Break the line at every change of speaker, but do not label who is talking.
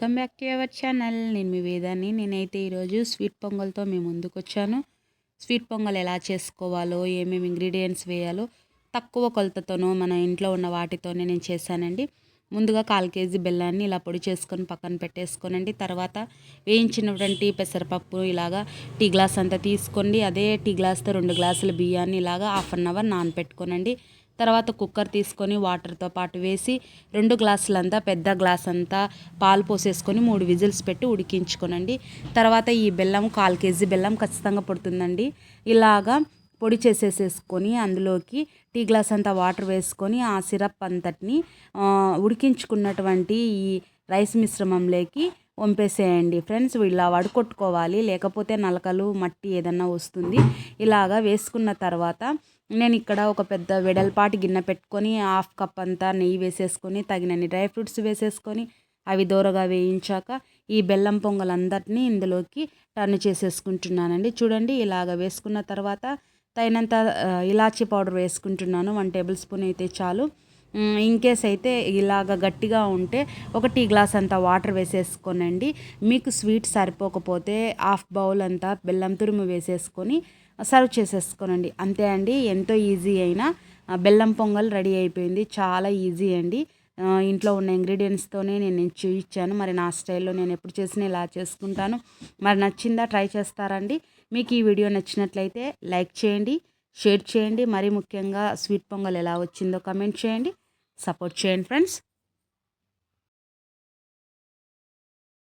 Welcome back to our channel. నేను మీ వేదాన్ని. నేనైతే ఈరోజు స్వీట్ పొంగల్తో మీ ముందుకు వచ్చాను. స్వీట్ పొంగల్ ఎలా చేసుకోవాలో ఏమేమి ఇంగ్రీడియంట్స్ వేయాలో తక్కువ కొలతతోనో మన ఇంట్లో ఉన్న వాటితోనే నేను చేశానండి. ముందుగా కాల్ కేజీ బెల్లాన్ని ఇలా పొడి చేసుకొని పక్కన పెట్టేసుకోనండి. తర్వాత వేయించినటువంటి పెసరపప్పు ఇలాగా టీ గ్లాస్ అంతా తీసుకోండి. అదే టీ గ్లాస్తో రెండు గ్లాసుల బియ్యాన్ని ఇలాగా హాఫ్ అన్ అవర్ నానపెట్టుకోనండి. తర్వాత కుక్కర్ తీసుకొని వాటర్తో పాటు వేసి రెండు గ్లాసులంతా పెద్ద గ్లాస్ అంతా పాలు పోసేసుకొని మూడు విజిల్స్ పెట్టి ఉడికించుకోనండి. తర్వాత ఈ బెల్లం కాల్ కేజీ బెల్లం ఖచ్చితంగా పడుతుందండి. ఇలాగా పొడి చేసేసేసుకొని అందులోకి టీ గ్లాస్ అంతా వాటర్ వేసుకొని ఆ సిరప్ అంతటిని ఉడికించుకున్నటువంటి ఈ రైస్ మిశ్రమంలోకి వంపేసేయండి. ఫ్రెండ్స్ ఇలా వడకొట్టుకోవాలి లేకపోతే నలకలు మట్టి ఏదన్నా వస్తుంది. ఇలాగా వేసుకున్న తర్వాత నేను ఇక్కడ ఒక పెద్ద వెడల్పాటి గిన్నె పెట్టుకొని హాఫ్ కప్ అంతా నెయ్యి వేసేసుకొని తగినన్ని డ్రై ఫ్రూట్స్ వేసేసుకొని అవి దూరగా వేయించాక ఈ బెల్లం పొంగలందరినీ ఇందులోకి టర్న్ చేసేసుకుంటున్నానండి. చూడండి ఇలాగ వేసుకున్న తర్వాత తగినంత ఇలాచీ పౌడర్ వేసుకుంటున్నాను. వన్ టేబుల్ స్పూన్ అయితే చాలు. ఇన్కేస్ అయితే ఇలాగ గట్టిగా ఉంటే ఒక టీ గ్లాస్ అంతా వాటర్ వేసేసుకోనండి. మీకు స్వీట్ సరిపోకపోతే హాఫ్ బౌల్ అంతా బెల్లం తురుము వేసేసుకొని సర్వ్ చేసేసుకోనండి. అంతే అండి ఎంతో ఈజీ అయినా బెల్లం పొంగల్ రెడీ అయిపోయింది. చాలా ఈజీ అండి. ఇంట్లో ఉన్న ఇంగ్రీడియంట్స్తోనే నేను చూపించాను మరి నా స్టైల్లో నేను ఎప్పుడు చేసినా ఇలా చేసుకుంటాను. మరి నచ్చిందా ట్రై చేస్తారండి. మీకు ఈ వీడియో నచ్చినట్లయితే లైక్ చేయండి. షేర్ చేయండి. మరీ ముఖ్యంగా స్వీట్ పొంగల్ ఎలా వచ్చిందో కమెంట్ చేయండి. సపోర్ట్ చేయండి ఫ్రెండ్స్.